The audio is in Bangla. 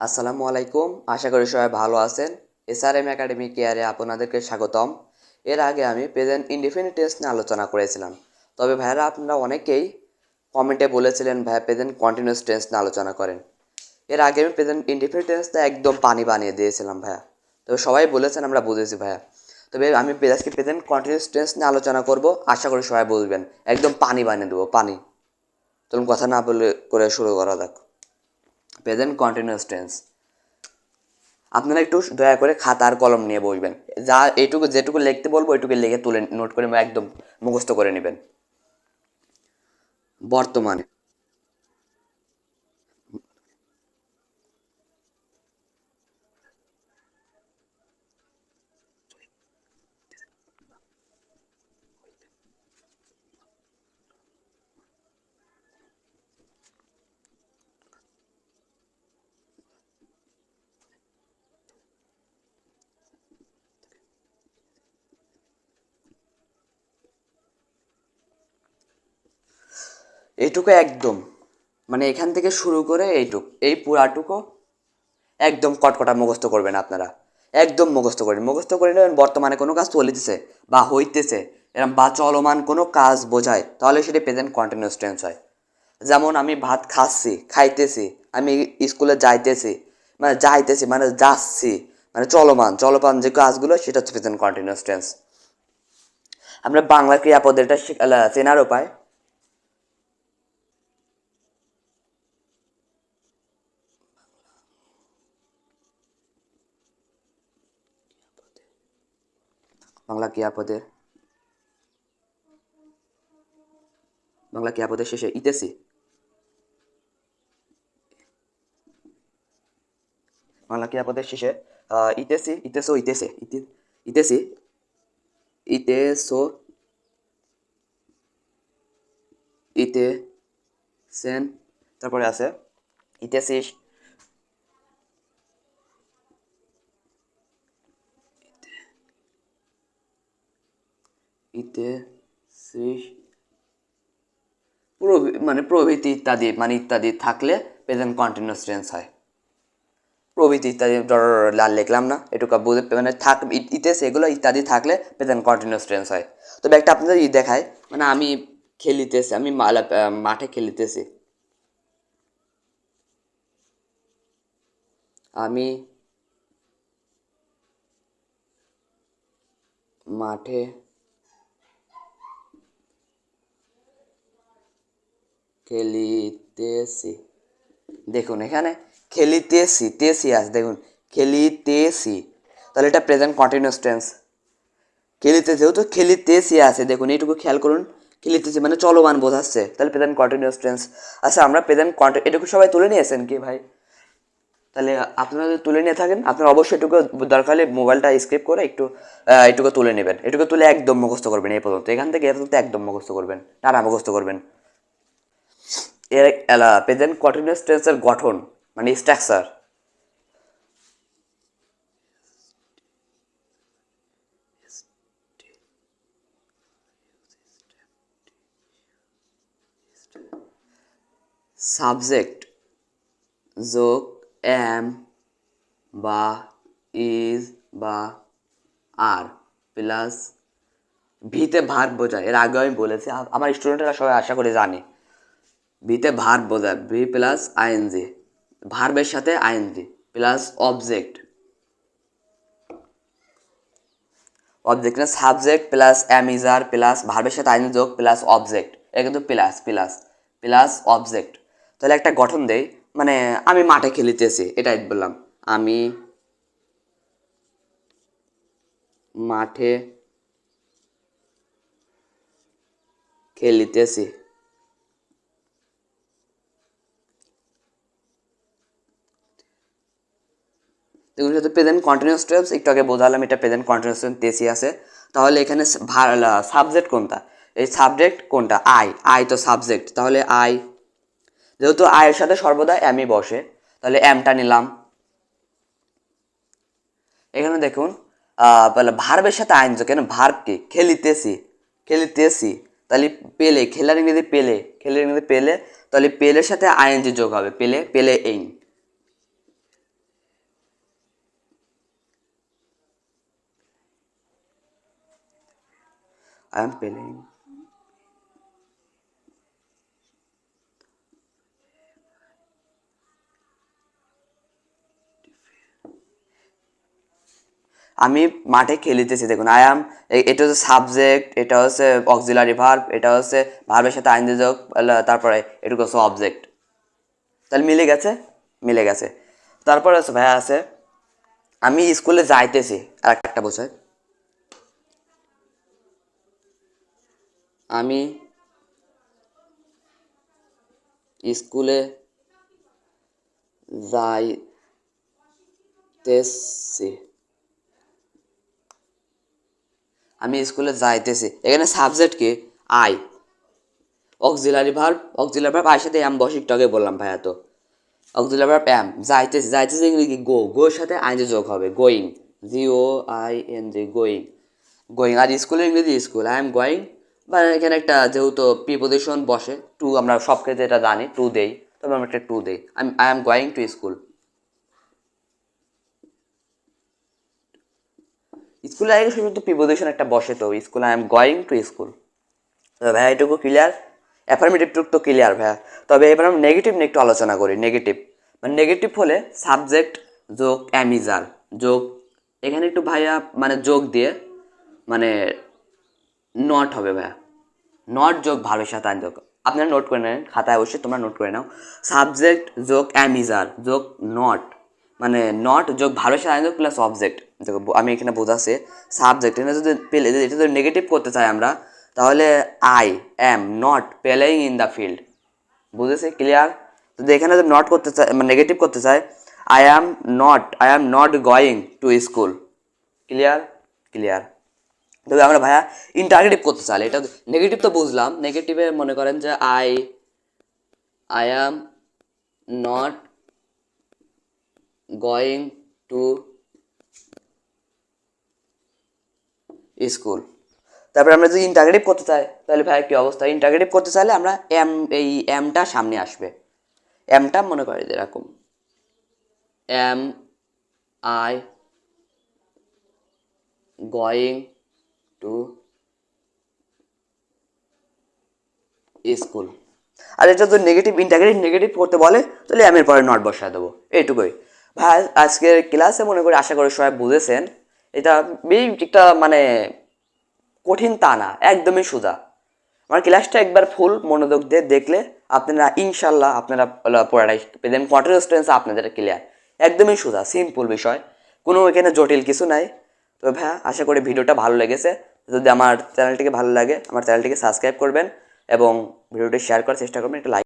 আসসালামু আলাইকুম। আশা করি সবাই ভালো আছেন। এসআরএম একাডেমি কেয়ারে আপনাদেরকে স্বাগতম। এর আগে আমি প্রেজেন্ট ইনডিফিনিট টেন্স নিয়ে আলোচনা করেছিলাম। তবে ভাইরা আপনারা অনেকেই কমেন্টে বলেছিলেন, ভাইয়া, প্রেজেন্ট কন্টিনিউয়াস টেন্স নিয়ে আলোচনা করেন। এর আগে আমি প্রেজেন্ট ইনডিফিনিট টেন্সটা একদম পানি বানিয়ে দিয়েছিলাম, ভাইয়া। তবে সবাই বলেছেন, আমরা বুঝেছি, ভাইয়া। তবে আমি আজকে প্রেজেন্ট কন্টিনিউয়াস টেন্স নিয়ে আলোচনা করব। আশা করি সবাই বুঝবেন। একদম পানি বানিয়ে দেবো, পানি। চলুন, কথা না বলে করে শুরু করা যাক। প্রেজেন্ট কন্টিনিউস টেন্স আপনারা একটু দয়া করে খাতা আর কলম নিয়ে বসবেন। যা এইটুকু যেটুকু লিখতে বলব, ওইটুকু লিখে তুলে নোট করে একদম মুখস্থ করে নেবেন। বর্তমানে এইটুকু একদম। মানে এখান থেকে শুরু করে এইটুক। এই পুরাটুকু একদম কটকটা মুখস্থ করবেন আপনারা। একদম মুখস্থ করেন মুখস্থ করে নেবেন, বর্তমানে কোনো কাজ চলিতেছে বা হইতেছে এরকম বা চলমান কোনো কাজ বোঝায়, তাহলে সেটি প্রেজেন্ট কন্টিনিউয়াস টেন্স হয়। যেমন আমি ভাত খাচ্ছি, খাইতেছি, আমি স্কুলে যাইতেছি মানে যাইতেছি মানে যাচ্ছি মানে চলমান চলমান যে কাজগুলো, সেটা হচ্ছে প্রেজেন্ট কন্টিনিউয়াস টেন্স আমরা বাংলা ক্রিয়াপদ এটা চেনার উপায়। বাংলা ক্রিয়াপদের বাংলা ক্রিয়াপদের শেষে ইতেছি বাংলা ক্রিয়াপদের শেষে ইতেছি ইতেছে ইতে ইতেছি ইতেসো ইতে সেন তারপরে আছে, ইতেসিস ইতে প্রভৃ- মানে প্রভৃতি ইত্যাদি মানে ইত্যাদি থাকলে প্রেজেন্ট কন্টিনিউয়াস টেন্স হয়। প্রভৃতি ইত্যাদি লাল লিখলাম না, এটুকু বুঝে মানে থাক, ই- ইতেছে এগুলো ইত্যাদি থাকলে প্রেজেন্ট কন্টিনিউয়াস টেন্স হয়। তবে একটা আপনাদের ই দেখায় মানে আমি খেলিতেছি, আমি মাঠে খেলিতেছি। আমি মাঠে খেলিতেছি দেখুন এখানে খেলিতেছি তেসি আছে, দেখুন। খেলিতেছি তাহলে এটা প্রেজেন্ট কন্টিনিউস টেন্স খেলিতে যেহেতু খেলিতেছি আছে, দেখুন, এইটুকু খেয়াল করুন। খেলিতেছি মানে চলমান বোঝাচ্ছে, তাহলে প্রেজেন্ট কন্টিনিউস টেন্স আচ্ছা আমরা প্রেজেন্ট কন্টি এটুকু সবাই তুলে নিয়েছেন কি ভাই? তাহলে আপনারা যদি তুলে নিয়ে থাকেন, আপনারা অবশ্যই এটুকু দরকার হলে মোবাইলটা স্ক্রিপ করে একটু এটুকু তুলে নেবেন। এটুকু তুলে একদম মুখস্থ করবেন এই পর্যন্ত। এখান থেকে এ পর্যন্ত একদম মুখস্থ করবেন, টানা মুখস্থ করবেন। এর প্রেজেন্ট কন্টিনিউয়াস টেন্সের গঠন মানে স্ট্রাকচার সাবজেক্ট যোগ এম বা ইজ বা আর প্লাস ভিতে ভার বোঝায়। এর আগে আমি বলেছি আমার স্টুডেন্টরা সবাই আশা করে জানে। ভিতে ভার বোঝায় ভি প্লাস আইএনজি। ভার্বের সাথে আইএনজি প্লাস অবজেক্ট। অবজেক্ট না, subject plus am is are plus ভার্বের সাথে আইন যোগ প্লাস অবজেক্ট। এটা কিন্তু প্লাস প্লাস প্লাস অবজেক্ট। তাহলে একটা গঠন দেই মানে আমি মাঠে খেলিতেছি, এটাই বললাম। আমি মাঠে খেলিতেছি। দেখুন সেটা প্রেজেন্ট কন্টিনিউয়াস টেন্স একটু আগে বোঝালাম এটা প্রেজেন্ট কন্টিনিউয়াস টেন্স তেসি আছে। তাহলে এখানে সাবজেক্ট কোনটা? এই সাবজেক্ট কোনটা? আই আই তো সাবজেক্ট তাহলে আই যেহেতু আয়ের সাথে সর্বদা এমই বসে তাহলে এমটা নিলাম। এখানে দেখুন আহ, বলে ভার্বের সাথে আইন যোগ কেন ভার্ব কি? খেলিতেছি। খেলিতেছি। তাহলে পেলে খেলার ইংরেজি পেলে খেলার ইংরেজি পেলে তাহলে পেলের সাথে আইএনজি যোগ হবে। পেলে পেলে এইন এম প্লেইং আমি মাঠে খেলিতেছি, দেখুন আই অ্যাম এটা হচ্ছে সাবজেক্ট এটা হচ্ছে অক্সিলারি ভার্ব এটা হচ্ছে ভার্বের সাথে আইন যোগ তারপরে এটুকু হচ্ছে অবজেক্ট তাহলে মিলে গেছে? মিলে গেছে। তারপরে আছে ভাইয়া আছে, আমি স্কুলে যাইতেছি আর একটা বোঝায় আমি স্কুলে যাইতেছি। আমি স্কুলে যাইতেছি। এখানে সাবজেক্ট কি? I. Auxiliary verb auxiliary verb আয়ের সাথে এম বসে একটু বললাম ভাইয়া তো। অক্সিলারি ভার্ব এম যাইতেছি যাইতেছি কি? গো গোর সাথে আইনজে যোগ হবে। Going G O I N G going going আর স্কুলের ইংরেজি স্কুল। আই এম গোয়িং বা এখানে একটা যেহেতু প্রিপোজিশন বসে টু আমরা সব ক্ষেত্রে এটা জানি টু দেই, তবে আমরা একটা টু দেই। আমি I am going to school স্কুলে আগে শুধু প্রিপোজিশন একটা বসে তো school I am going to school ভাইয়া, এটুকু ক্লিয়ার অ্যাফার্মেটিভ টুক তো ক্লিয়ার ভাইয়া। তবে এবার আমরা নেগেটিভ নিয়ে একটু আলোচনা করি নেগেটিভ মানে নেগেটিভ হলে সাবজেক্ট যোগ অ্যামিজার যোগ, এখানে একটু ভাইয়া মানে যোগ দিয়ে মানে নট হবে ভাইয়া। নট যোগ ভাবের সাথে যোগ আপনারা নোট করে নেন, খাতায় অবশ্যই তোমরা নোট করে নাও। সাবজেক্ট যোগ অ্যামিজার যোগ নট মানে নট যোগ ভাবের সাথে যোগ প্লাস অবজেক্ট দেখো আমি এখানে বোঝাচ্ছি। সাবজেক্ট এটা যদি পেলে এটা যদি নেগেটিভ করতে চাই আমরা, তাহলে I am not playing in the field বুঝেছে? ক্লিয়ার যদি এখানে যদি নট করতে চাই মানে নেগেটিভ করতে চাই I am not I am not going to school clear clear তবে আমরা ভাইয়া ইন্টারগেটিভ করতে চাই এটা নেগেটিভ তো বুঝলাম নেগেটিভে মনে করেন যে I I am not going to school তারপরে আমরা যদি ইন্টাগ্রেটিভ করতে চাই, তাহলে ভাই কি অবস্থা? ইন্টাগ্রেটিভ করতে চাইলে আমরা এম এই এমটা সামনে আসবে। এমটা মনে করি এরকম। Am I going to school আর এটা যদি নেগেটিভ ইন্টাগ্রেটিভ নেগেটিভ করতে বলে, তাহলে এমের পরে নট বসায় দেবো। এইটুকুই। ভাই, আজকের ক্লাসে মনে করি, আশা করি সবাই বুঝেছেন, এটা একটা মানে কঠিন তা না, একদমই সোজা। আমার ক্লাসটা একবার ফুল মনোযোগ দিয়ে দেখলে আপনারা ইনশাল্লাহ আপনারা পড়াটাই পেলেন কন্টিনিউস টেন্স আপনাদের ক্লিয়ার একদমই সোজা সিম্পল বিষয়। কোনো এখানে জটিল কিছু নাই। তবে ভাইয়া আশা করি ভিডিওটা ভালো লেগেছে। যদি আমার চ্যানেলটিকে ভালো লাগে, আমার চ্যানেলটিকে সাবস্ক্রাইব করবেন এবং ভিডিওটি শেয়ার করার চেষ্টা করবেন, একটা লাইক